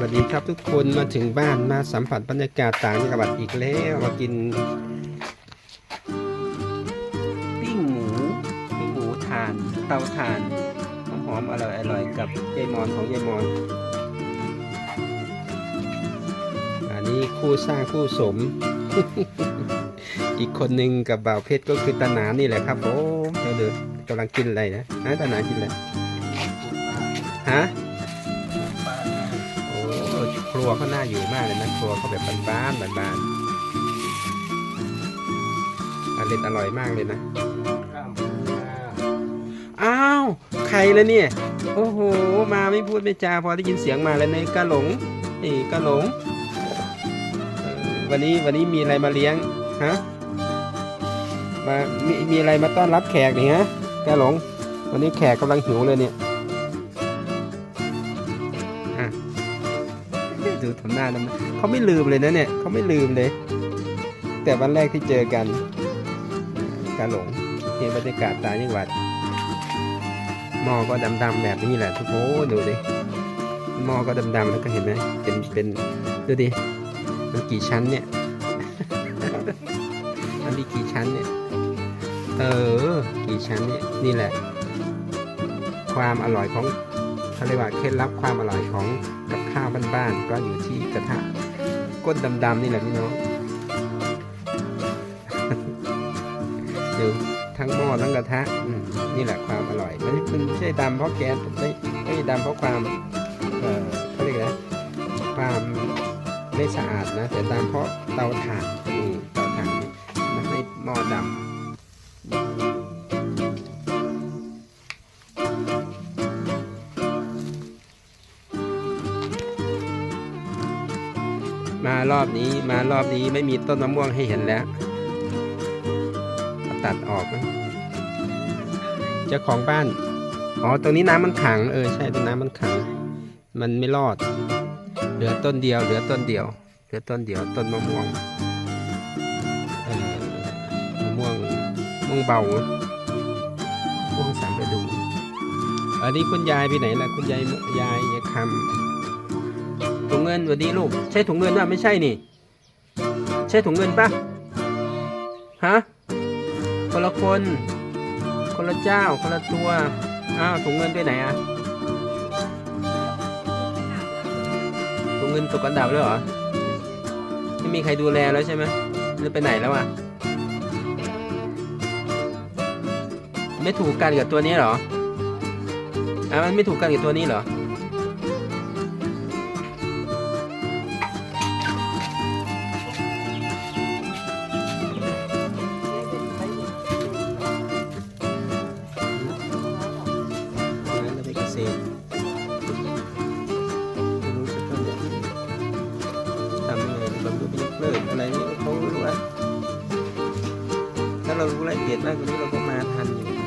สวัสดีครับทุกคนมาถึงบ้านมาสัมผัสบรรยากาศต่างจังหวัดอีกแล้วมากินปิ้งหมูปิ้งหมูทานเตาถ่านหอมๆอร่อยอร่อยกับยายมอนของยายมอนอันนี้คู่สร้างคู่สม อีกคนหนึ่งกับบ่าวเพชรก็คือตาหนานี่แหละครับผมเดี๋ยวเดี๋ยวกำลังกินอะไรนะฮะตาหนากินอะไรฮะ รัวเขาน่าอยู่มากเลยนะครัวเขาแบบบานๆบานๆอร่อยอร่อยมากเลยนะอ้าวใครแล้วเนี่ย โอ้โห มาไม่พูดไม่จาพอได้ยินเสียงมาแล้วในกะหลงนี่กะหลง วันนี้วันนี้มีอะไรมาเลี้ยงฮะมามีมีอะไรมาต้อนรับแขกนี่ฮะกะหลง วันนี้แขกกำลังหิวเลยเนี่ย ดูทำหน้าน้ำเขาไม่ลืมเลยนะเนี่ยเขาไม่ลืมเลย แต่วันแรกที่เจอกันกาหลงเห็นบรรยากาศตางจังหวัดหม้อก็ดำๆแบบนี้แหละทุกคนดูดิหม้อก็ดำๆแล้วก็เห็นไหมเป็นเป็นดูดิมันกี่ชั้นเนี่ยมันมีกี่ชั้นเนี่ยเออกี่ชั้นเนี่ยนี่แหละ ความอร่อยของเขาเรียกว่าเคล็ดลับความอร่อยของก บ้านๆก็อยู่ที่กระทะก้นดำๆนี่แหละพี่น้องดูทั้งหม้อทั้งกระทะนี่แหละความอร่อยไม่ใช่ไม่ใช่ดำเพราะแก๊สไม่ไม่ดำเพราะความเออเขาเรียกอะไรนะความไม่สะอาดนะแต่ดำเพราะเตาถ่าน มารอบนี้มารอบนี้ไม่มีต้นมะม่วงให้เห็นแล้ว ตัดออกนะเจ้าของบ้าน อ๋อ ตรงนี้น้ำมันขัง เออ ใช่ ตรงน้ำมันขัง มันไม่รอด เหลือต้นเดียว เหลือต้นเดียว เหลือต้นเดียว ต้นมะม่วงเออมะม่วงมะม่วงเบามะม่วงสามฤดู อันนี้คุณยายไปไหนล่ะ คุณยาย ยายยายคำ ถุงเงินสวัสดีลูก ใช่ถุงเงินป่ะไม่ใช่นี่ ใช่ถุงเงินป่ะฮะคนละคน คนละเจ้า คนละตัว อ้าวถุงเงินไปไหนอะถุงเงินตกกันดับแล้วเหรอ ไม่มีใครดูแลแล้วใช่ไหมหรือไปไหนแล้วอะไม่ถูกกันกับตัวนี้เหรออะมันไม่ถูกกันกับตัวนี้เหรอ เรารู้รายละเอียดมากกว่านี้เราก็มาทันอยู่